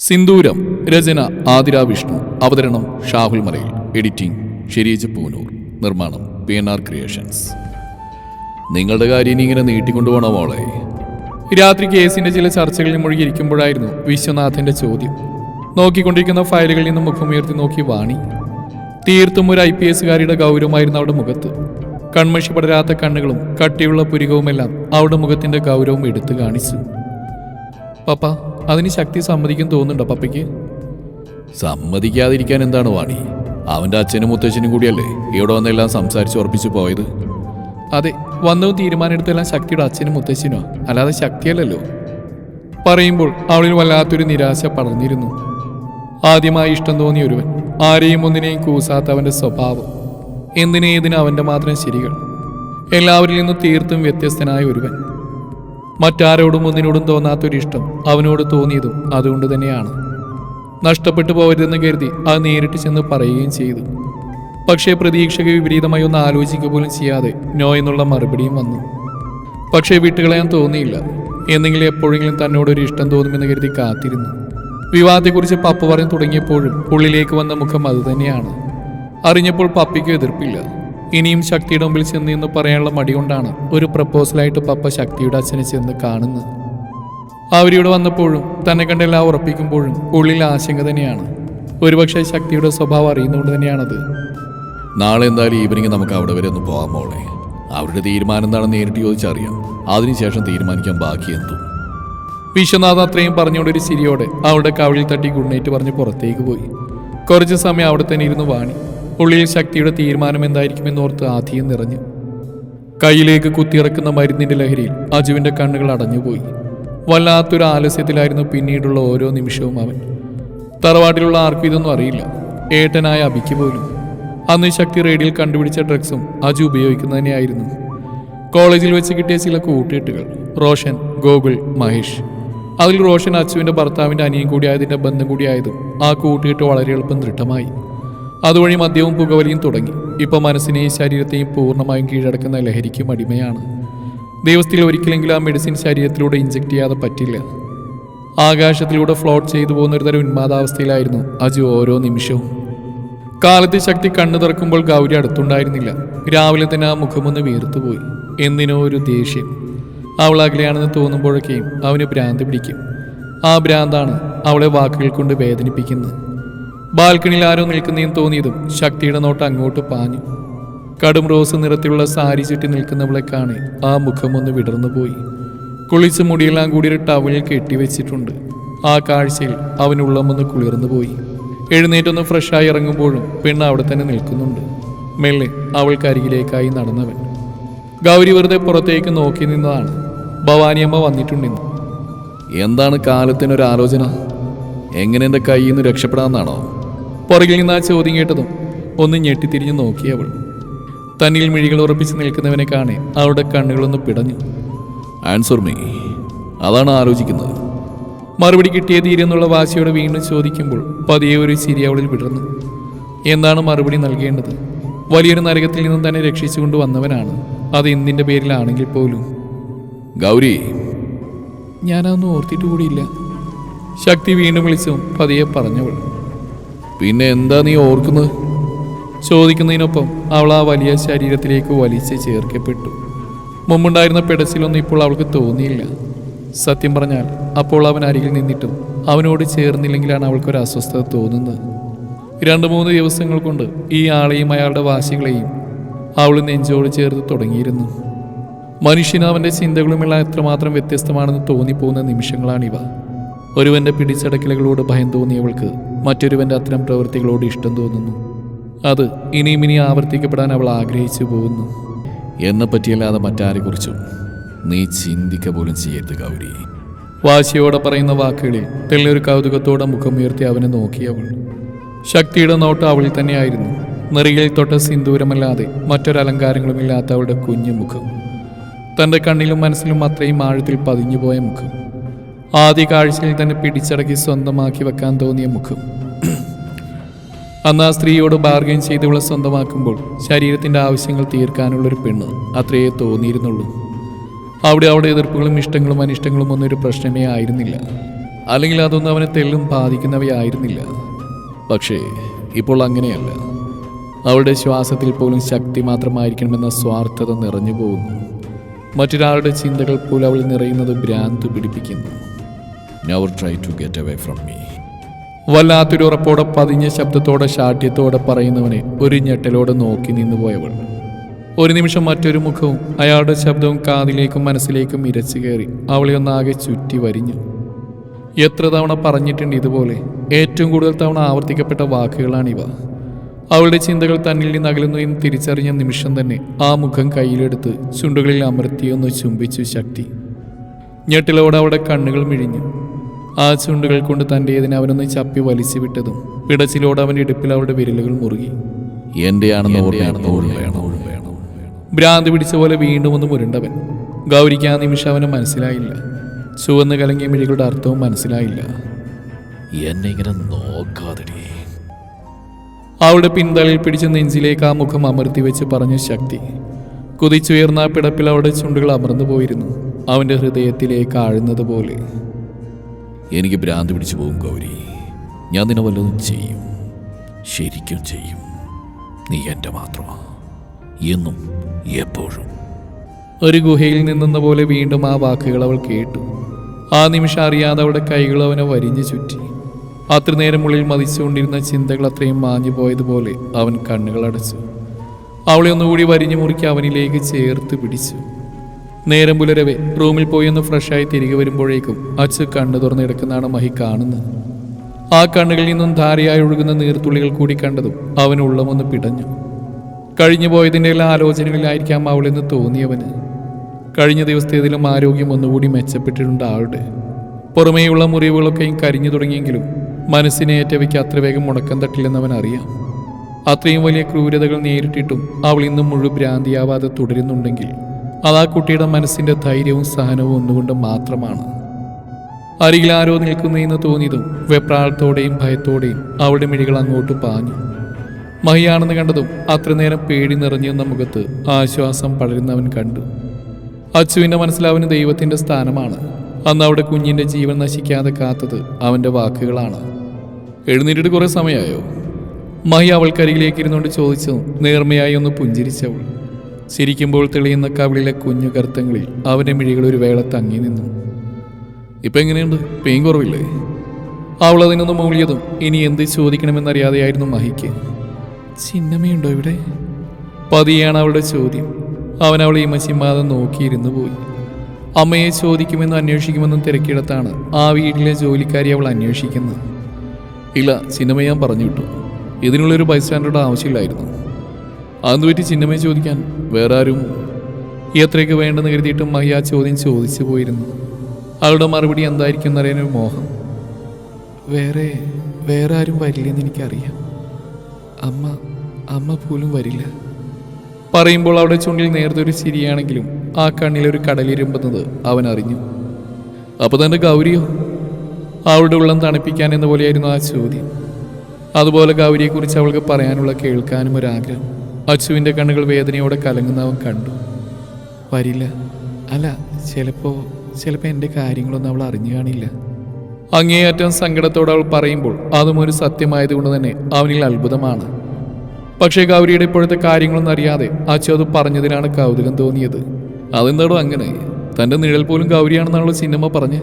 സിന്ദൂരം രചന ആതിര വിഷ്ണു. അവതരണം ഷാഹുൽ മലയിൽ. എഡിറ്റിംഗ് ഷെരീജ് പൂനൂർ. നിർമ്മാണം P N R creations. നിങ്ങളുടെ കാര്യം ഇനി ഇങ്ങനെ നീട്ടിക്കൊണ്ടുപോകണോ മോളെ? രാത്രി കേസിന്റെ ചില ചർച്ചകളിൽ മുഴുകിയിരിക്കുമ്പോഴായിരുന്നു വിശ്വനാഥന്റെ ചോദ്യം. നോക്കിക്കൊണ്ടിരിക്കുന്ന ഫയലുകളിൽ നിന്ന് മുഖമുയർത്തി നോക്കി വാണി. തീർത്തും ഒരു ഐ പി എസുകാരിയുടെ ഗൗരവമായിരുന്നു അവിടെ മുഖത്ത്. കൺമഷി പടരാത്ത കണ്ണുകളും കട്ടിയുള്ള പുരികവുമെല്ലാം അവിടെ മുഖത്തിന്റെ ഗൗരവം എടുത്തു കാണിച്ചു. പപ്പ അതിന് ശക്തി സമ്മതിക്കും തോന്നുന്നുണ്ടോ പപ്പയ്ക്ക് സമ്മതിക്കാതിരിക്കാൻ എന്താണ് വാണി? അവന്റെ അച്ഛനും മുത്തച്ഛനും കൂടിയല്ലേ ഇവിടെ വന്നെല്ലാം സംസാരിച്ച് ഉറപ്പിച്ചു പോയത്? അതെ വന്നവും തീരുമാനമെടുത്തെല്ലാം ശക്തിയുടെ അച്ഛനും മുത്തച്ഛനോ അല്ലാതെ ശക്തിയല്ലല്ലോ. പറയുമ്പോൾ അവളിൽ വല്ലാത്തൊരു നിരാശ പടർന്നിരുന്നു. ആദ്യമായി ഇഷ്ടം തോന്നിയ ഒരുവൻ ആരെയും ഒന്നിനെയും കൂസാത്ത അവന്റെ സ്വഭാവം. എന്തിനേതിന് അവന്റെ മാത്രം ശരികൾ? എല്ലാവരിൽ നിന്നും തീർത്തും വ്യത്യസ്തനായ ഒരുവൻ. മറ്റാരോടും ഒന്നിനോടും തോന്നാത്തൊരു ഇഷ്ടം അവനോട് തോന്നിയതും അതുകൊണ്ട് തന്നെയാണ്. നഷ്ടപ്പെട്ടു പോകരുതെന്ന് കരുതി അത് നേരിട്ട് ചെന്ന് പറയുകയും ചെയ്തു. പക്ഷേ പ്രതീക്ഷയ്ക്ക് വിപരീതമായി ഒന്ന് ആലോചിക്കുക പോലും ചെയ്യാതെ നോ എന്നുള്ള മറുപടിയും വന്നു. പക്ഷേ വിട്ടുകളയാൻ തോന്നിയില്ല. എന്നെങ്കിലും എപ്പോഴെങ്കിലും തന്നോടൊരു ഇഷ്ടം തോന്നുമെന്ന് കരുതി കാത്തിരുന്നു. വിവാഹത്തെക്കുറിച്ച് പപ്പ പറഞ്ഞു തുടങ്ങിയപ്പോഴും ഉള്ളിലേക്ക് വന്ന മുഖം അതുതന്നെയാണ് അറിഞ്ഞപ്പോൾ പപ്പിക്ക് എതിർപ്പില്ല. ഇനിയും ശക്തിയുടെ മുമ്പിൽ ചെന്ന് എന്ന് പറയാനുള്ള മടികൊണ്ടാണ് ഒരു പ്രപ്പോസലായിട്ട് പപ്പ ശക്തിയുടെ അച്ഛനെ ചെന്ന് കാണുന്നത്. അവരിവിടെ വന്നപ്പോഴും തന്നെ കണ്ടെല്ലാം ഉറപ്പിക്കുമ്പോഴും ഉള്ളിൽ ആശങ്ക തന്നെയാണ്. ഒരുപക്ഷെ ശക്തിയുടെ സ്വഭാവം അറിയുന്നതുകൊണ്ട് തന്നെയാണത്. നാളെ എന്തായാലും ഈവനിങ് നമുക്ക് അവിടെ വരെ ഒന്ന് പോകാൻ മോളെ. അവരുടെ തീരുമാനം എന്താണെന്ന് നേരിട്ട് ചോദിച്ചറിയാം. അതിനുശേഷം തീരുമാനിക്കാൻ ബാക്കി എന്തും. വിശ്വനാഥ് അത്രയും പറഞ്ഞുകൊണ്ട് ഒരു ചിരിയോടെ അവളുടെ കവിളിൽ തട്ടി ഗുഡ് നൈറ്റ് പറഞ്ഞ് പുറത്തേക്ക് പോയി. കുറച്ച് സമയം അവിടെ തന്നെ ഇരുന്ന് വാണി. ഉള്ളിൽ ശക്തിയുടെ തീരുമാനം എന്തായിരിക്കുമെന്ന് ഓർത്ത് ആധിയും നിറഞ്ഞു. കയ്യിലേക്ക് കുത്തിയിറക്കുന്ന മരുന്നിന്റെ ലഹരിയിൽ അജുവിന്റെ കണ്ണുകൾ അടഞ്ഞുപോയി. വല്ലാത്തൊരു ആലസ്യത്തിലായിരുന്നു പിന്നീടുള്ള ഓരോ നിമിഷവും അവൻ. തറവാട്ടിലുള്ള ആർക്കും ഇതൊന്നും അറിയില്ല. ഏട്ടനായ അബിക്ക് പോലും. അന്ന് ശക്തി റേഡിയിൽ കണ്ടുപിടിച്ച ഡ്രഗ്സും അജു ഉപയോഗിക്കുന്നതന്നെയായിരുന്നു കോളേജിൽ വെച്ച് കിട്ടിയ ചില കൂട്ടുകെട്ടുകൾ റോഷൻ ഗോകുൽ മഹേഷ്. അതിൽ റോഷൻ അച്ചുവിന്റെ ഭർത്താവിന്റെ അനിയൻ കൂടിയായതിന്റെ ബന്ധം കൂടിയായതും ആ കൂട്ടുകെട്ട് വളരെ എളുപ്പം ദൃഢമായി. അതുവഴി മദ്യവും പുകവലിയും തുടങ്ങി. ഇപ്പം മനസ്സിനെയും ശരീരത്തെയും പൂർണമായും കീഴടക്കുന്ന ലഹരിക്കും അടിമയാണ്. ദിവസത്തിൽ ഒരിക്കലെങ്കിലും ആ മെഡിസിൻ ശരീരത്തിലൂടെ ഇഞ്ചെക്ട് ചെയ്യാതെ പറ്റില്ല. ആകാശത്തിലൂടെ ഫ്ലോട്ട് ചെയ്തു പോകുന്ന ഒരു തരം ഉന്മാദാവസ്ഥയിലായിരുന്നു അജു ഓരോ നിമിഷവും. കാലത്തെ ശക്തി കണ്ണു തുറക്കുമ്പോൾ ഗൗരി അടുത്തുണ്ടായിരുന്നില്ല. രാവിലെ തന്നെ ആ മുഖമൊന്ന് വീർത്തുപോയി എന്തിനോ ഒരു ദേഷ്യം. അവൾ അകലെയാണെന്ന് തോന്നുമ്പോഴൊക്കെയും അവന് ഭ്രാന്ത് പിടിക്കും. ആ ഭ്രാന്താണ് അവളെ വാക്കുകൾ കൊണ്ട് വേദനിപ്പിക്കുന്നത്. ബാൽക്കണിയിൽ ആരോ നിൽക്കുന്നതെന്ന് തോന്നിയതും ശക്തിയുടെ നോട്ട് അങ്ങോട്ട് പാഞ്ഞു. കടും റോസ് നിറത്തിലുള്ള സാരി ചുറ്റി നിൽക്കുന്നവളെ കാണെ ആ മുഖം ഒന്ന് വിടർന്നു പോയി. കുളിച്ച് മുടിയെല്ലാം കൂടി ഒരു ടവലിൽ കെട്ടിവെച്ചിട്ടുണ്ട് ആ കാഴ്ചയിൽ അവനുള്ളമൊന്ന് കുളിർന്നു പോയി. എഴുന്നേറ്റൊന്ന് ഫ്രഷായി ഇറങ്ങുമ്പോഴും പെണ്ണ് അവിടെ തന്നെ നിൽക്കുന്നുണ്ട്. മെല്ലെ അവൾക്കരികിലേക്കായി നടന്നവൻ. ഗൗരി വെറുതെ പുറത്തേക്ക് നോക്കി നിന്നതാണ്. ഭവാനിയമ്മ വന്നിട്ടുണ്ടെന്ന്. എന്താണ് കാലത്തിനൊരു ആലോചന? എങ്ങനെ എന്റെ കയ്യിൽ നിന്ന് രക്ഷപ്പെടാമെന്നാണോ? പുറകിൽ നിന്ന് ആ ചോദ്യം കേട്ടതും ഒന്ന് ഞെട്ടിത്തിരിഞ്ഞ് നോക്കി അവൾ. തന്നിൽ മിഴികൾ ഉറപ്പിച്ച് നിൽക്കുന്നവനെ കാണെ അവളുടെ കണ്ണുകളൊന്ന് പിടഞ്ഞു. ആൻസർ മീ അതാണ് ആലോചിക്കുന്നത്. മറുപടി കിട്ടിയ തീരെന്നുള്ള വാശിയോടെ വീണ്ടും ചോദിക്കുമ്പോൾ പതിയെ ഒരു ചിരി അവളിൽ വിടർന്നു. എന്താണ് മറുപടി നൽകേണ്ടത്? വലിയൊരു നരകത്തിൽ നിന്നും തന്നെ രക്ഷിച്ചുകൊണ്ട് വന്നവനാണ്. അത് എന്തിന്റെ പേരിലാണെങ്കിൽ പോലും. ഗൗരി. ഞാനതൊന്നും ഓർത്തിട്ട് കൂടിയില്ല. ശക്തി വീണ്ടും വിളിച്ചും പതിയെ പറഞ്ഞവൾ. പിന്നെ എന്താ നീ ഓർക്കുന്നത്? ചോദിക്കുന്നതിനൊപ്പം അവൾ ആ വലിയ ശരീരത്തിലേക്ക് വലിച്ച് ചേർക്കപ്പെട്ടു. മുമ്പുണ്ടായിരുന്ന പെടസിലൊന്നും ഇപ്പോൾ അവൾക്ക് തോന്നിയില്ല. സത്യം പറഞ്ഞാൽ അപ്പോൾ അവൻ അരികിൽ നിന്നിട്ടും അവനോട് ചേർന്നില്ലെങ്കിലാണ് അവൾക്കൊരു അസ്വസ്ഥത തോന്നുന്നത്. രണ്ട് മൂന്ന് ദിവസങ്ങൾ കൊണ്ട് ഈ ആളെയും അയാളുടെ വാശികളെയും അവൾ നെഞ്ചോട് ചേർത്ത് തുടങ്ങിയിരുന്നു. മനുഷ്യന് അവന്റെ ചിന്തകളുമെല്ലാം എത്രമാത്രം വ്യത്യസ്തമാണെന്ന് തോന്നിപ്പോകുന്ന നിമിഷങ്ങളാണിവ. ഒരുവന്റെ പിടിച്ചടക്കലുകളോട് ഭയം തോന്നിയവൾക്ക് മറ്റൊരുവന്റെ അത്തരം പ്രവൃത്തികളോട് ഇഷ്ടം തോന്നുന്നു. അത് ഇനിയും ഇനി ആവർത്തിക്കപ്പെടാൻ അവൾ ആഗ്രഹിച്ചു പോകുന്നു. എന്നെ പറ്റിയല്ലാതെ മറ്റാരെക്കുറിച്ചും നീ ചിന്തിക്ക പോലും ചെയ്യരുത് ഗൗരി. വാശിയോടെ പറയുന്ന വാക്കുകളിൽ തെളിയൊരു കൗതുകത്തോടെ മുഖമുയർത്തി അവനെ നോക്കി അവൾ. ശക്തിയുടെ നോട്ട് അവളിൽ തന്നെയായിരുന്നു. നെറിയിൽ തൊട്ട സിന്ദൂരമല്ലാതെ മറ്റൊരലങ്കാരങ്ങളുമില്ലാത്ത അവളുടെ കുഞ്ഞു മുഖം. തന്റെ കണ്ണിലും മനസ്സിലും അത്രയും ആഴത്തിൽ പതിഞ്ഞുപോയ മുഖം. ആദ്യ കാഴ്ചയിൽ തന്നെ പിടിച്ചടക്കി സ്വന്തമാക്കി വെക്കാൻ തോന്നിയ മുഖം. അന്ന് ആ സ്ത്രീയോട് ബാർഗൈൻ ചെയ്തവളെ സ്വന്തമാക്കുമ്പോൾ ശരീരത്തിന്റെ ആവശ്യങ്ങൾ തീർക്കാനുള്ള ഒരു പെണ്ണ് അത്രയേ തോന്നിയിരുന്നുള്ളൂ. അവിടെ അവിടെ എതിർപ്പുകളും ഇഷ്ടങ്ങളും അനിഷ്ടങ്ങളും ഒന്നും ഒരു പ്രശ്നമേ ആയിരുന്നില്ല. അല്ലെങ്കിൽ അതൊന്നും അവനെ തെല്ലും ബാധിക്കുന്നവയായിരുന്നില്ല. പക്ഷേ ഇപ്പോൾ അങ്ങനെയല്ല. അവളുടെ ശ്വാസത്തിൽ പോലും ശക്തി മാത്രമായിരിക്കണമെന്ന സ്വാർത്ഥത നിറഞ്ഞു പോകുന്നു മറ്റൊരാളുടെ ചിന്തകൾ പോലും അവൾ നിറയുന്നത് ഭ്രാന്ത് പിടിപ്പിക്കുന്നു. Never try to get away from me വല്ലാത്തൊരു ഉറപ്പോടെ പതിഞ്ഞ ശബ്ദത്തോടെ ശാഠ്യത്തോടെ പറയുന്നവനെ ഒരു ഞെട്ടലോടെ നോക്കി നിന്നുപോയവൾ ഒരു നിമിഷം മറ്റൊരു മുഖവും അയാളുടെ ശബ്ദവും കാതിലേക്കും മനസ്സിലേക്കും ഇരച്ചു കയറി അവളെ ഒന്നാകെ ചുറ്റി വരിഞ്ഞു. എത്ര തവണ പറഞ്ഞിട്ടുണ്ട് ഇതുപോലെ? ഏറ്റവും കൂടുതൽ തവണ ആവർത്തിക്കപ്പെട്ട വാക്കുകളാണിവ. അവളുടെ ചിന്തകൾ തന്നിൽ നിന്ന് അകലുന്നു എന്ന് തിരിച്ചറിഞ്ഞ നിമിഷം തന്നെ ആ മുഖം കയ്യിലെടുത്ത് ചുണ്ടുകളിൽ അമർത്തിയൊന്ന് ചുംബിച്ചു ശക്തി. ഞെട്ടിലോടെ അവിടെ കണ്ണുകൾ മിഴിഞ്ഞു. ആ ചുണ്ടുകൾ കൊണ്ട് തന്റേതിനെ അവനൊന്ന് ചപ്പി വലിച്ചു വിട്ടതും പിടച്ചിലോട് അവന്റെ ഇടുപ്പിൽ അവളുടെ വിരലുകൾ മുറുകി. ഭ്രാന്തി പിടിച്ച പോലെ വീണ്ടും ഒന്ന് മുരണ്ടവൻ. ഗൗരിക്ക് ആ നിമിഷം അവന് മനസ്സിലായില്ല. ചുവന്ന് കലങ്ങിയ മിഴികളുടെ അർത്ഥവും മനസ്സിലായില്ല. എന്നെ ഇങ്ങനെ നോക്കാതെ അവളുടെ പിന്തളയിൽ പിടിച്ച നെഞ്ചിലേക്ക് ആ മുഖം അമർത്തി വെച്ച് പറഞ്ഞു ശക്തി. കുതിച്ചുയർന്ന ആ പിടപ്പിൽ അവളുടെ ചുണ്ടുകൾ അമർന്നു പോയിരുന്നു. അവന്റെ ഹൃദയത്തിലേക്ക് ആഴുന്നത് പോലെ. എനിക്ക് ഭ്രാന്ത് പിടിച്ചു പോകും ഗൗരി. ഞാൻ നിന്നെ വല്ലതും ചെയ്യും. ശരിക്കും ചെയ്യും. നീ എന്റെ മാത്രമാ. എന്നും എപ്പോഴും. ഒരു ഗുഹയിൽ നിന്നെന്ന പോലെ വീണ്ടും ആ വാക്കുകൾ അവൾ കേട്ടു. ആ നിമിഷം അറിയാതെ അവളുടെ കൈകൾ അവനെ വരിഞ്ഞു ചുറ്റി. അത്ര നേരം ഉള്ളിൽ മതിച്ചുകൊണ്ടിരുന്ന ചിന്തകൾ അത്രയും മാഞ്ഞു പോയതുപോലെ അവൻ കണ്ണുകളടച്ചു അവളെ ഒന്നുകൂടി വരിഞ്ഞു മുറുക്കി അവനിലേക്ക് ചേർത്ത് പിടിച്ചു. നേരം പുലരവെ റൂമിൽ പോയി ഒന്ന് ഫ്രഷായി തിരികെ വരുമ്പോഴേക്കും അച്ഛ കണ്ണു തുറന്നു കിടക്കുന്നതാണ് മഹി കാണുന്നത്. ആ കണ്ണുകളിൽ നിന്നും ധാരയായി ഒഴുകുന്ന നീർത്തുള്ളികൾ കൂടി കണ്ടതും അവൻ ഉള്ളമൊന്ന് പിടഞ്ഞു. കഴിഞ്ഞു പോയതിന്റെ എല്ലാ ആലോചനകളിലായിരിക്കാം അവളെന്ന് തോന്നിയവന്. കഴിഞ്ഞ ദിവസത്തേതിലും ആരോഗ്യം ഒന്നുകൂടി മെച്ചപ്പെട്ടിട്ടുണ്ട് ആളുടെ. പുറമേയുള്ള മുറിവുകളൊക്കെയും കരിഞ്ഞു തുടങ്ങിയെങ്കിലും മനസ്സിനെ ഏറ്റവയ്ക്ക് അത്ര വേഗം മുടക്കം തട്ടില്ലെന്നവൻ അറിയാം. അത്രയും വലിയ ക്രൂരതകൾ നേരിട്ടിട്ടും അവൾ ഇന്നും മുഴു ഭ്രാന്തിയാവാതെ തുടരുന്നുണ്ടെങ്കിൽ അത് ആ കുട്ടിയുടെ മനസ്സിന്റെ ധൈര്യവും സഹനവും ഒന്നുകൊണ്ട് മാത്രമാണ്. അരികിൽ ആരോ നിൽക്കുന്നതെന്ന് തോന്നിയതും വെപ്രാളത്തോടെയും ഭയത്തോടെയും അവളുടെ മിഴികൾ അങ്ങോട്ട് പാഞ്ഞു. മഹിയാണെന്ന് കണ്ടതും അത്ര നേരം പേടി നിറഞ്ഞു നിന്ന മുഖത്ത് ആശ്വാസം പടരുന്നവൻ കണ്ടു. അച്ചുവിന്റെ മനസ്സിൽ അവന് ദൈവത്തിന്റെ സ്ഥാനമാണ്. അന്ന് അവിടെ കുഞ്ഞിന്റെ ജീവൻ നശിക്കാതെ കാത്തത് അവന്റെ വാക്കുകളാണ്. എഴുന്നേറ്റിട്ട് കുറേ സമയമായോ? മഹി അവൾക്കരികിലേക്ക് ഇരുന്നുകൊണ്ട് ചോദിച്ചു നേർമയായി ഒന്ന് പുഞ്ചിരിച്ചവൾ. ചിരിക്കുമ്പോൾ തെളിയുന്ന കവിളിലെ കുഞ്ഞു കർത്തങ്ങളിൽ അവന്റെ മിഴികൾ ഒരു വേള തങ്ങി നിന്നു. ഇപ്പം എങ്ങനെയുണ്ട്? പെയിൻ കുറവില്ലേ? അവൾ അതിനൊന്ന് മൂളിയതും ഇനി എന്ത് ചോദിക്കണമെന്നറിയാതെയായിരുന്നു മഹിക്ക്. ചിഹ്നമയുണ്ടോ ഇവിടെ? പതിയാണ് അവളുടെ ചോദ്യം. അവൻ അവളെ ഇമച്ചിമ്മാതെ നോക്കിയിരുന്നു പോയി. അമ്മയെ ചോദിക്കുമെന്നും അന്വേഷിക്കുമെന്നും തിരക്കിടത്താണ് ആ വീട്ടിലെ ജോലിക്കാരി അവൾ അന്വേഷിക്കുന്നത്. ഇല്ല ചിന്നമ്മ ഞാൻ പറഞ്ഞു വിട്ടു. ഇതിനുള്ളൊരു ബൈസ്റ്റാൻഡറുടെ ആവശ്യമില്ലായിരുന്നു. അതെന്ന് പറ്റി ചിഹ്നമായി ചോദിക്കാൻ വേറെ ആരും എത്രയൊക്കെ വേണ്ടെന്ന് കരുതിയിട്ടും മഹി ആ ചോദ്യം ചോദിച്ചു പോയിരുന്നു. അവളുടെ മറുപടി എന്തായിരിക്കും എന്നറിയാനൊരു മോഹം. വേറെ വേറെ ആരും വരില്ലെന്ന് എനിക്കറിയാം. അമ്മ അമ്മ പോലും വരില്ല. പറയുമ്പോൾ അവിടെ ചുണ്ടിൽ നേരത്തെ ഒരു ചിരിയാണെങ്കിലും ആ കണ്ണിലൊരു കടലിരുമ്പെന്നത് അവൻ അറിഞ്ഞു. അപ്പൊ തന്റെ ഗൗരിയോ? അവളുടെ ഉള്ളം തണുപ്പിക്കാൻ എന്ന പോലെയായിരുന്നു ആ ചോദ്യം. അതുപോലെ ഗൗരിയെക്കുറിച്ച് അവൾക്ക് പറയാനുള്ള കേൾക്കാനും ഒരാഗ്രഹം. അച്ചുവിന്റെ കണ്ണുകൾ വേദനയോടെ കലങ്ങുന്നവൻ കണ്ടു. വരില്ല. അല്ല ചിലപ്പോ ചിലപ്പോൾ എന്റെ കാര്യങ്ങളൊന്നും അവൾ അറിഞ്ഞു കാണില്ല. അങ്ങേയറ്റം സങ്കടത്തോടെ അവൾ പറയുമ്പോൾ അതും ഒരു സത്യമായതുകൊണ്ട് തന്നെ അവനിൽ അത്ഭുതമാണ്. പക്ഷേ ഗൗരിയുടെ ഇപ്പോഴത്തെ കാര്യങ്ങളൊന്നും അറിയാതെ അച്ചു അത് പറഞ്ഞതിനാണ് കൗതുകം തോന്നിയത്. അതെന്താടോ അങ്ങനെ? തന്റെ നിഴൽ പോലും ഗൗരിയാണെന്നാണല്ലോ സിനിമ പറഞ്ഞ്?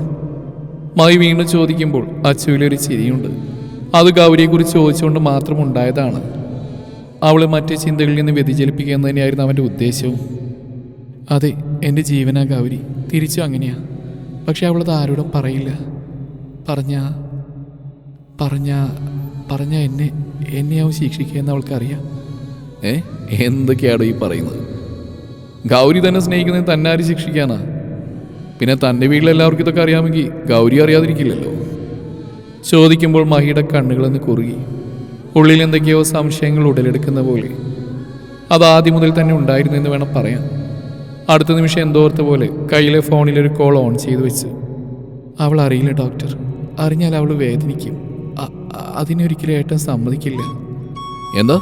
മായി വീണ്ടും ചോദിക്കുമ്പോൾ അച്ചുവിലൊരു ചിരിയുണ്ട്. അത് ഗൗരിയെക്കുറിച്ച് ചോദിച്ചുകൊണ്ട് മാത്രം ഉണ്ടായതാണ് അവളെ മറ്റു ചിന്തകളിൽ നിന്ന് വ്യതിചലിപ്പിക്കുക എന്ന് തന്നെയായിരുന്നു അവന്റെ ഉദ്ദേശവും. അതെ എന്റെ ജീവനാ ഗൗരി. തിരിച്ചു അങ്ങനെയാ. പക്ഷെ അവളത് ആരോടും പറയില്ല. പറഞ്ഞ പറഞ്ഞ പറഞ്ഞ എന്നെ എന്നെയാവും ശിക്ഷിക്കുക എന്ന് അവൾക്കറിയാം. ഏ എന്തൊക്കെയാണോ ഈ പറയുന്നത്? ഗൗരി തന്നെ സ്നേഹിക്കുന്നത് തന്നെ ആര് ശിക്ഷിക്കാനാ? പിന്നെ തന്റെ വീട്ടിലെല്ലാവർക്കും ഇതൊക്കെ അറിയാമെങ്കിൽ ഗൗരി അറിയാതിരിക്കില്ലല്ലോ. ചോദിക്കുമ്പോൾ മഹിയുടെ കണ്ണുകളെന്ന് കുറുകി. ഉള്ളിൽ എന്തൊക്കെയോ സംശയങ്ങൾ ഉടലെടുക്കുന്ന പോലെ. അത് ആദ്യം മുതൽ തന്നെ ഉണ്ടായിരുന്നു എന്ന് വേണം പറയാൻ. അടുത്ത നിമിഷം എന്തോർത്ത പോലെ കയ്യിലെ ഫോണിലൊരു ഒരു കോൾ ഓൺ ചെയ്ത് വെച്ച്. അവൾ അറിയില്ല ഡോക്ടർ. അറിഞ്ഞാൽ അവൾ വേദനിക്കും. അതിനൊരിക്കലും ഏട്ടൻ സമ്മതിക്കില്ല. എന്താ?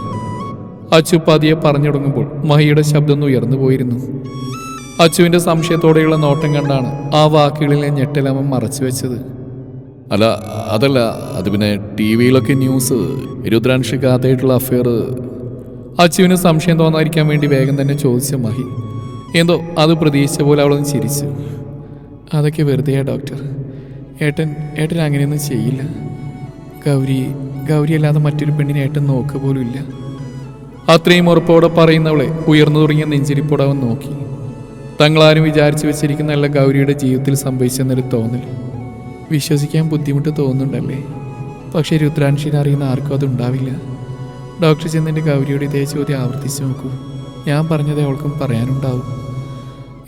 അച്ചു പതിയെ പറഞ്ഞു തുടങ്ങുമ്പോൾ മഹിയുടെ ശബ്ദം ഒന്ന് ഉയർന്നു പോയിരുന്നു. അച്ചുവിന്റെ സംശയത്തോടെയുള്ള നോട്ടം കണ്ടാണ് ആ വാക്കുകളിലെ ഞെട്ടലമം മറച്ചു വെച്ചത്. അല്ല അതല്ല അത് പിന്നെ ടി വിയിലൊക്കെ ന്യൂസ് രുദ്രാൻഷിക്ക് ആദ്യമായിട്ടുള്ള അഫെയർ അച്ചുവിന് സംശയം തോന്നാതിരിക്കാൻ വേണ്ടി വേഗം തന്നെ ചോദിച്ച മഹി. എന്തോ അത് പ്രതീക്ഷിച്ച പോലെ അവളൊന്ന് ചിരിച്ചു. അതൊക്കെ വെറുതെയാ ഡോക്ടർ ഏട്ടൻ ഏട്ടൻ അങ്ങനെയൊന്നും ചെയ്യില്ല. ഗൗരി ഗൗരി അല്ലാതെ മറ്റൊരു പെണ്ണിനെ ഏട്ടൻ നോക്കുക പോലും ഇല്ല. അത്രയും ഉറപ്പോടെ പറയുന്നവളെ ഉയർന്നു തുടങ്ങിയ നെഞ്ചിരിപ്പോടെ അവൻ നോക്കി. തങ്ങളാരും വിചാരിച്ചു വെച്ചിരിക്കുന്ന അല്ല ഗൗരിയുടെ ജീവിതത്തിൽ സംഭവിച്ചെന്നൊരു തോന്നൽ. വിശ്വസിക്കാൻ ബുദ്ധിമുട്ട് തോന്നുന്നുണ്ടല്ലേ? പക്ഷേ രുദ്രാൻഷിനെ അറിയുന്ന ആർക്കും അതുണ്ടാവില്ല. ഡോക്ടർ ചെന്നിന്റെ ഗൗരിയുടെ ഇതേ ചോദ്യം ആവർത്തിച്ച് നോക്കൂ. ഞാൻ പറഞ്ഞത് അവൾക്കും പറയാനുണ്ടാവും.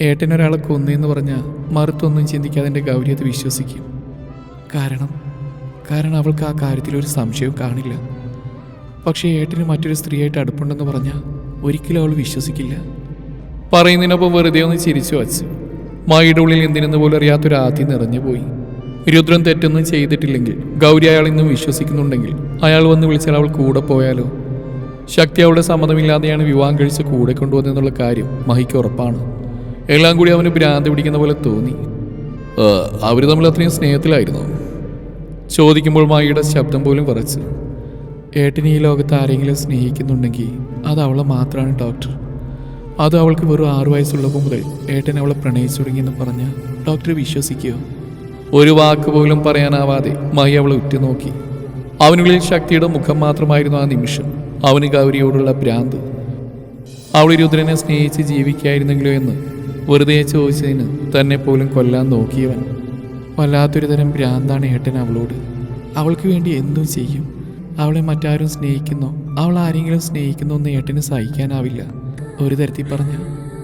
ഏട്ടനൊരാളെ കൊന്നു എന്ന് പറഞ്ഞാൽ മറുത്തൊന്നും ചിന്തിക്കാതെ എന്റെ ഗൗരി അത് വിശ്വസിക്കും. കാരണം കാരണം അവൾക്ക് ആ കാര്യത്തിലൊരു സംശയവും കാണില്ല. പക്ഷേ ഏട്ടന് മറ്റൊരു സ്ത്രീയായിട്ട് അടുപ്പുണ്ടെന്ന് പറഞ്ഞാൽ ഒരിക്കലും അവൾ വിശ്വസിക്കില്ല. പറയുന്നതിനൊപ്പം വെറുതെ ഒന്ന് ചിരിച്ചു വച്ചു. മായിയുടെ ഉള്ളിൽ എന്തിനെന്ന് പോലും അറിയാത്തൊരു ആദ്യം നിറഞ്ഞുപോയി. രുദ്രൻ തെറ്റൊന്നും ചെയ്തിട്ടില്ലെങ്കിൽ ഗൗരി അയാൾ ഇന്നും വിശ്വസിക്കുന്നുണ്ടെങ്കിൽ അയാൾ വന്ന് വിളിച്ചാൽ അവൾ കൂടെ പോയാലോ? ശക്തി അവളുടെ സമ്മതമില്ലാതെയാണ് വിവാഹം കഴിച്ച് കൂടെ കൊണ്ടുവന്നെന്നുള്ള കാര്യം മഹിക്ക് ഉറപ്പാണ്. എല്ലാം കൂടി അവന് ഭ്രാന്ത് പിടിക്കുന്ന പോലെ തോന്നി. അവർ തമ്മിൽ അത്രയും സ്നേഹത്തിലായിരുന്നു? ചോദിക്കുമ്പോൾ മായിയുടെ ശബ്ദം പോലും കുറച്ച് ഏട്ടന് ഈ ലോകത്ത് ആരെങ്കിലും സ്നേഹിക്കുന്നുണ്ടെങ്കിൽ അത് അവളെ മാത്രമാണ് ഡോക്ടർ. അത് അവൾക്ക് വെറും ആറു വയസ്സുള്ളപ്പോൾ മുതൽ ഏട്ടൻ അവളെ പ്രണയിച്ചു തുടങ്ങിയെന്ന് പറഞ്ഞാൽ ഡോക്ടർ വിശ്വസിക്കുമോ ഒരു വാക്ക് പോലും പറയാനാവാതെ മായി അവളെ ഉറ്റുനോക്കി. അവനുള്ളിൽ ശക്തിയുടെ മുഖം മാത്രമായിരുന്നു ആ നിമിഷം. അവന് ഗൗരിയോടുള്ള ഭ്രാന്ത്. അവൾ രുദ്രനെ സ്നേഹിച്ച് ജീവിക്കായിരുന്നെങ്കിലോ എന്ന് വെറുതെ ചോദിച്ചതിന് തന്നെ പോലും കൊല്ലാൻ നോക്കിയവൻ. വല്ലാത്തൊരു തരം ഭ്രാന്താണ് ഏട്ടൻ അവളോട്. അവൾക്ക് വേണ്ടി എന്തും ചെയ്യും? അവളെ മറ്റാരും സ്നേഹിക്കുന്നോ? അവൾ ആരെങ്കിലും സ്നേഹിക്കുന്നോ എന്ന് ഏട്ടന് സഹിക്കാനാവില്ല. ഒരു തരത്തിൽ പറഞ്ഞ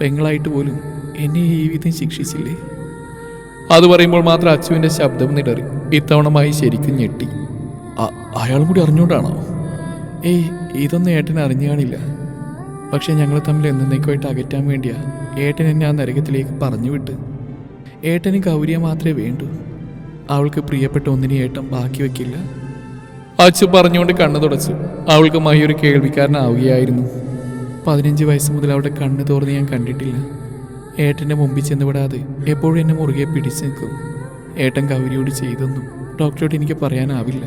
പെങ്ങളായിട്ട് പോലും എന്നെ ജീവിതം ശിക്ഷിച്ചില്ലേ? അത് പറയുമ്പോൾ മാത്രം അച്ചുവിന്റെ ശബ്ദം നിടറി. ഇത്തവണമായി ശരിക്കും ഞെട്ടി. അയാളും കൂടി അറിഞ്ഞുകൊണ്ടാണോ ഏയ് ഇതൊന്നും ഏട്ടൻ അറിഞ്ഞു കാണില്ല. പക്ഷെ ഞങ്ങൾ തമ്മിൽ എന്നേക്കുമായിട്ട് അകറ്റാൻ വേണ്ടിയാ ഏട്ടൻ എന്നെ ആ നരകത്തിലേക്ക് പറഞ്ഞു വിട്ട്. ഏട്ടന് ഗൗരിയ മാത്രമേ വേണ്ടൂ. അവൾക്ക് പ്രിയപ്പെട്ട ഒന്നിനെ ഏട്ടൻ ബാക്കി വെക്കില്ല. അച്ചു പറഞ്ഞുകൊണ്ട് കണ്ണു തുടച്ചു. അവൾക്ക് മഹി ഒരു കേൾവിക്കാരനാവുകയായിരുന്നു. പതിനഞ്ച് വയസ്സ് മുതൽ അവളുടെ കണ്ണ് തോർന്ന് ഞാൻ കണ്ടിട്ടില്ല. ഏട്ടന്റെ മുമ്പിൽ ചെന്ന് വിടാതെ എപ്പോഴും എന്നെ മുറുകെ പിടിച്ചു നിൽക്കും. ഏട്ടൻ ഗൗരിയോട് ചെയ്തൊന്നും ഡോക്ടറോട് എനിക്ക് പറയാനാവില്ല.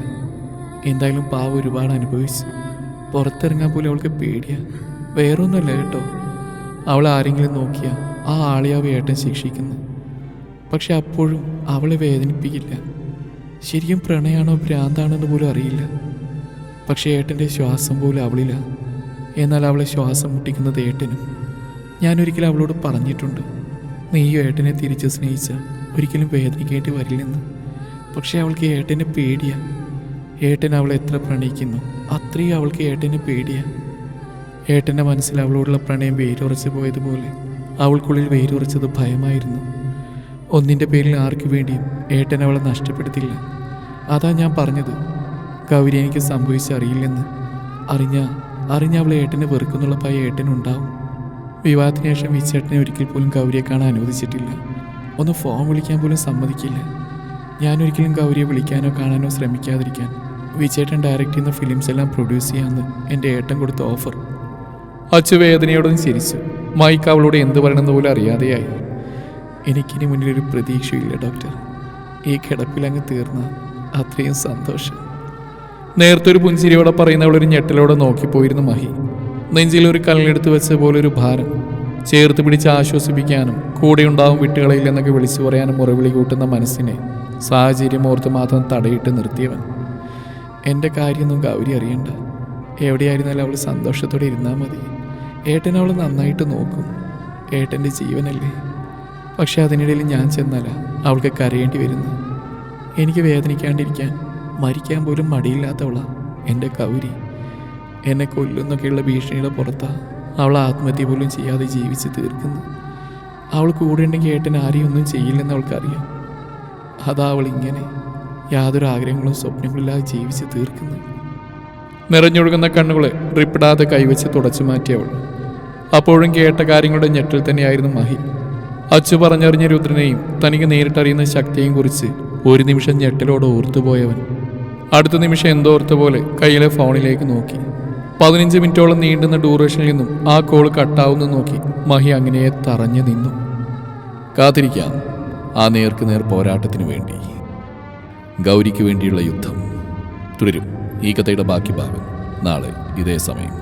എന്തായാലും പാവ ഒരുപാട് അനുഭവിച്ചു പുറത്തിറങ്ങാൻ പോലും അവൾക്ക് പേടിയാ. വേറൊന്നുമല്ല കേട്ടോ. അവൾ ആരെങ്കിലും നോക്കിയാൽ ആ ആളെ ആ ഏട്ടൻ ശിക്ഷിക്കുന്നു. പക്ഷെ അപ്പോഴും അവളെ വേദനിപ്പിക്കില്ല. ശരിക്കും പ്രണയാണോ ഭ്രാന്താണോ എന്ന് പോലും അറിയില്ല. പക്ഷേ ഏട്ടന്റെ ശ്വാസം പോലും അവളില്ല എന്നാൽ അവളെ ശ്വാസം മുട്ടിക്കുന്നത് ഏട്ടനും. ഞാനൊരിക്കലും അവളോട് പറഞ്ഞിട്ടുണ്ട്. നീയോ ഏട്ടനെ തിരിച്ച് സ്നേഹിച്ച ഒരിക്കലും വേദനിക്കേണ്ടി വരില്ലെന്ന്. പക്ഷേ അവൾക്ക് ഏട്ടനെ പേടിയാ. ഏട്ടൻ അവളെ എത്ര പ്രണയിക്കുന്നു അത്രയും അവൾക്ക് ഏട്ടനെ പേടിയാ. ഏട്ടന്റെ മനസ്സിൽ അവളോടുള്ള പ്രണയം വേരുറച്ചു പോയതുപോലെ അവൾക്കുള്ളിൽ വേരുറച്ചത് ഭയമായിരുന്നു. ഒന്നിന്റെ പേരിൽ ആർക്കു വേണ്ടിയും ഏട്ടൻ അവളെ നഷ്ടപ്പെടുത്തില്ല. അതാ ഞാൻ പറഞ്ഞത്. ഗൗരി എനിക്ക് സംഭവിച്ചറിയില്ലെന്ന്. അറിഞ്ഞ അറിഞ്ഞ അവളെ ഏട്ടനെ വെറുക്കുന്നുള്ള പായ ഏട്ടനുണ്ടാവും വിവാഹത്തിന് ശേഷം വിച്ചേട്ടനെ ഒരിക്കൽ പോലും ഗൗരിയെ കാണാൻ അനുവദിച്ചിട്ടില്ല. ഒന്ന് ഫോൺ വിളിക്കാൻ പോലും സമ്മതിക്കില്ല. ഞാൻ ഒരിക്കലും ഗൗരിയെ വിളിക്കാനോ കാണാനോ ശ്രമിക്കാതിരിക്കാൻ. വിച്ചേട്ടൻ ഡയറക്റ്റ് ചെയ്യുന്ന ഫിലിംസ് എല്ലാം പ്രൊഡ്യൂസ് ചെയ്യാമെന്ന് എന്റെ ഏട്ടൻ കൊടുത്ത ഓഫർ അച്ചു വേദനയോടൊന്ന് ചിരിച്ചു. മൈക്ക് അവളോട് എന്ത് പറയണമെന്ന് പോലും അറിയാതെയായി. എനിക്കിനി മുന്നിൽ ഒരു പ്രതീക്ഷയില്ല ഡോക്ടർ ഈ കിടപ്പിൽ അങ്ങ് തീർന്ന അത്രയും സന്തോഷം. നേരത്തെ ഒരു പുഞ്ചിരിയോടെ പറയുന്നവളൊരു ഞെട്ടലോടെ നോക്കിപ്പോയിരുന്നു മഹി. നെഞ്ചിൽ ഒരു കല്ലെടുത്ത് വെച്ച പോലെ ഒരു ഭാരം. ചേർത്ത് പിടിച്ച് ആശ്വസിപ്പിക്കാനും കൂടെയുണ്ടാവും വിട്ടുകളയില്ലെന്നൊക്കെ വിളിച്ചു പറയാനും മുറവിളി കൂട്ടുന്ന മനസ്സിനെ സാഹചര്യം ഓർത്ത് മാത്രം തടയിട്ട് നിർത്തിയവൻ. എന്റെ കാര്യമൊന്നും ഗൗരി അറിയണ്ട. എവിടെയായിരുന്നാലും അവൾ സന്തോഷത്തോടെ ഇരുന്നാൽ മതി. ഏട്ടൻ അവൾ നന്നായിട്ട് നോക്കും. ഏട്ടന്റെ ജീവനല്ലേ? പക്ഷെ അതിനിടയിൽ ഞാൻ ചെന്നല്ല. അവൾക്ക് കരയേണ്ടി വരുന്നു. എനിക്ക് വേദനിക്കാണ്ടിരിക്കാൻ മരിക്കാൻ പോലും മടിയില്ലാത്തവളാണ് എന്റെ കൗരി എന്നെ കൊല്ലുന്നൊക്കെയുള്ള ഭീഷണിയുടെ പുറത്താ അവൾ ആത്മഹത്യ പോലും ചെയ്യാതെ ജീവിച്ച് തീർക്കുന്നു. അവൾ കൂടെ ഉണ്ടെങ്കിൽ ഏട്ടൻ ആരെയും ഒന്നും ചെയ്യില്ലെന്ന് അവൾക്കറിയാം. അതാ അവൾ ഇങ്ങനെ യാതൊരു ആഗ്രഹങ്ങളും സ്വപ്നങ്ങളില്ലാതെ ജീവിച്ച് തീർക്കുന്നു. നിറഞ്ഞൊഴുകുന്ന കണ്ണുകളെ ഡ്രിപ്പിടാതെ കൈവച്ച് തുടച്ചു മാറ്റിയവൾ അപ്പോഴും കേട്ട കാര്യങ്ങളുടെ ഞെട്ടിൽ തന്നെയായിരുന്നു മഹി. അച്ചു പറഞ്ഞറിഞ്ഞ രുദ്രനെയും തനിക്ക് നേരിട്ടറിയുന്ന ശക്തിയെയും കുറിച്ച് ഒരു നിമിഷം ഞെട്ടലോടെ ഓർത്തുപോയവൻ. അടുത്ത നിമിഷം എന്തോ ഓർത്ത പോലെ കയ്യിലെ ഫോണിലേക്ക് നോക്കി. പതിനഞ്ച് മിനിറ്റോളം നീണ്ടുന്ന ഡ്യൂറേഷനിൽ നിന്നും ആ കോൾ കട്ടാവുന്നു നോക്കി മഹി അങ്ങനെ തറഞ്ഞു നിന്നു. കാത്തിരിക്കാം. ആ നേർക്ക് നേർ പോരാട്ടത്തിന് വേണ്ടി. ഗൗരിക്ക് വേണ്ടിയുള്ള യുദ്ധം തുടരും. ഈ കഥയുടെ ബാക്കി ഭാഗം നാളെ ഇതേ സമയം.